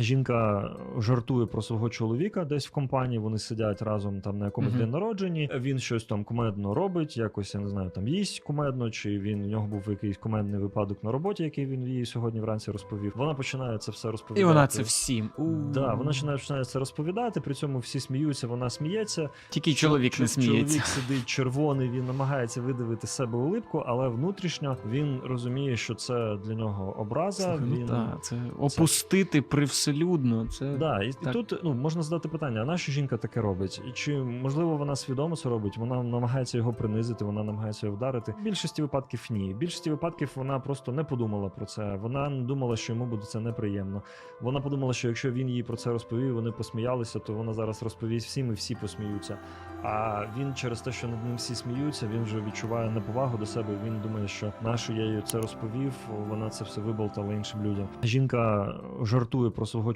Жінка жартує про свого чоловіка десь в компанії. Вони сидять разом там на якомусь Мгм. день народженні. Він щось там кумедно робить, якось я не знаю, там їсть кумедно, чи він у нього був якийсь кумедний випадок на роботі, який він їй сьогодні вранці розповів. Вона починає це все розповідати. І вона це всім. Да, вона починає, починає це розповідати. При цьому всі сміються, вона сміється. Тільки чоловік не Чо- сміється. Чоловік сидить червоний, він намагається видавити себе улипку, але внутрішньо він розуміє, що це для нього образа. Слухай, ну він та, це опустити привселюдно. Це Да, і, і Так. тут ну можна задати питання: а наша жінка таке робить? І Чи можливо вона свідомо це робить? Вона намагається його принизити, вона намагається його вдарити. В більшості випадків ні. В більшості випадків вона просто не подумала про це. Вона не думала, що йому буде це неприємно. Вона подумала, що якщо він їй про це розповів, вони посміялися, то вона зараз розповість всім і всі посміються. А він через те, що над ним всі сміються, він вже відчуває неповагу до себе. Він думає, що нащо я їй це розповів, вона це все виболтала іншим людям. Жінка жартує про свого